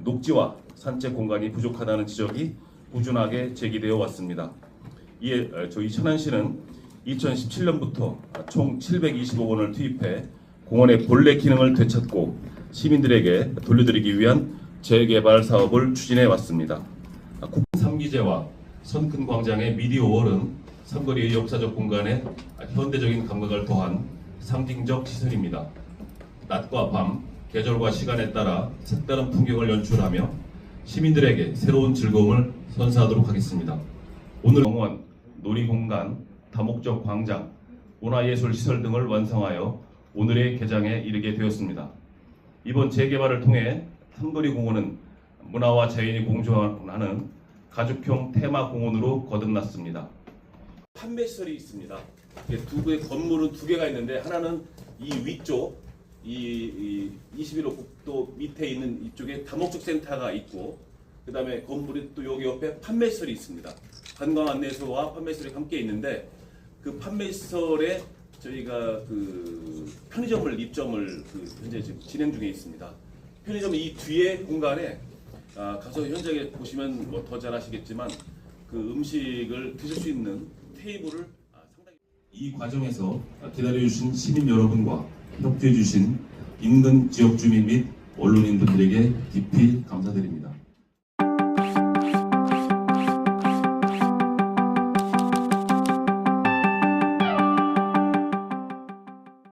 녹지와 산책 공간이 부족하다는 지적이 꾸준하게 제기되어 왔습니다. 이에 어, 저희 천안시는 2017년부터 총 725억 원을 투입해 공원의 본래 기능을 되찾고 시민들에게 돌려드리기 위한 재개발 사업을 추진해 왔습니다. 국삼기제와 선큰 광장의 미디어월은 삼거리의 역사적 공간에 현대적인 감각을 더한 상징적 시설입니다. 낮과 밤, 계절과 시간에 따라 색다른 풍경을 연출하며 시민들에게 새로운 즐거움을 선사하도록 하겠습니다. 오늘 공원, 놀이공간, 다목적 광장, 문화예술 시설 등을 완성하여 오늘의 개장에 이르게 되었습니다. 이번 재개발을 통해 삼거리 공원은 문화와 자연이 공존하는 가족형 테마 공원으로 거듭났습니다. 판매 시설이 있습니다. 두 개의 건물은 두 개가 있는데 하나는 이 위쪽 이, 이 21호 국도 밑에 있는 이쪽에 다목적 센터가 있고 그 다음에 건물이 또 여기 옆에 판매 시설이 있습니다. 관광 안내소와 판매 시설이 함께 있는데 그 판매 시설에 저희가 그 편의점을 입점을 그 현재 지금 진행 중에 있습니다. 편의점 이 뒤에 공간에 아, 가서 현장에 보시면 뭐 더 잘 아시겠지만 그 음식을 드실 수 있는 테이블을 아, 상당히 이 과정에서 기다려주신 시민 여러분과 협조해주신 인근 지역 주민 및 언론인분들에게 깊이 감사드립니다.